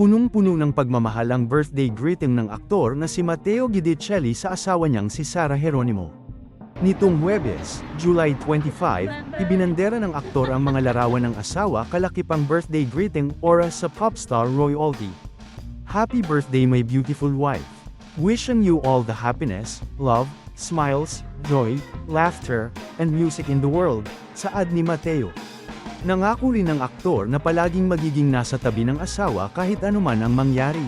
Punong-puno ng pagmamahal ang birthday greeting ng aktor na si Matteo Guidicelli sa asawa niyang si Sara Geronimo. Nitong Huwebes, July 25, ibinandera ng aktor ang mga larawan ng asawa kalakipang birthday greeting oras sa popstar royalty. Happy birthday my beautiful wife. Wishing you all the happiness, love, smiles, joy, laughter, and music in the world, saad ni Mateo. Nangako rin ng aktor na palaging magiging nasa tabi ng asawa kahit anuman ang mangyari.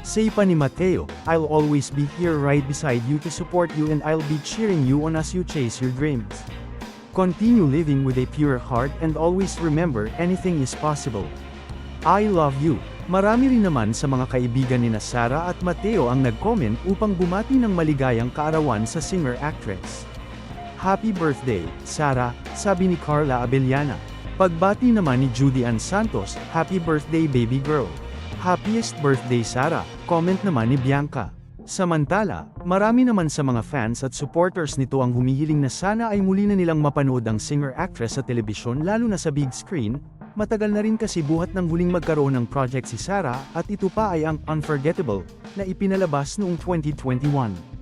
Say pa ni Mateo, I'll always be here right beside you to support you and I'll be cheering you on as you chase your dreams. Continue living with a pure heart and always remember anything is possible. I love you. Marami rin naman sa mga kaibigan ni na Sara at Mateo ang nag-comment upang bumati ng maligayang kaarawan sa singer-actress. Happy birthday, Sara, sabi ni Carla Abellana. Pagbati naman ni Judy Ann Santos, Happy birthday baby girl. Happiest birthday Sara, comment naman ni Bianca. Samantala, marami naman sa mga fans at supporters nito ang humihiling na sana ay muli na nilang mapanood ang singer-actress sa telebisyon lalo na sa big screen, matagal na rin kasi buhat ng huling magkaroon ng project si Sara at ito pa ay ang Unforgettable na ipinalabas noong 2021.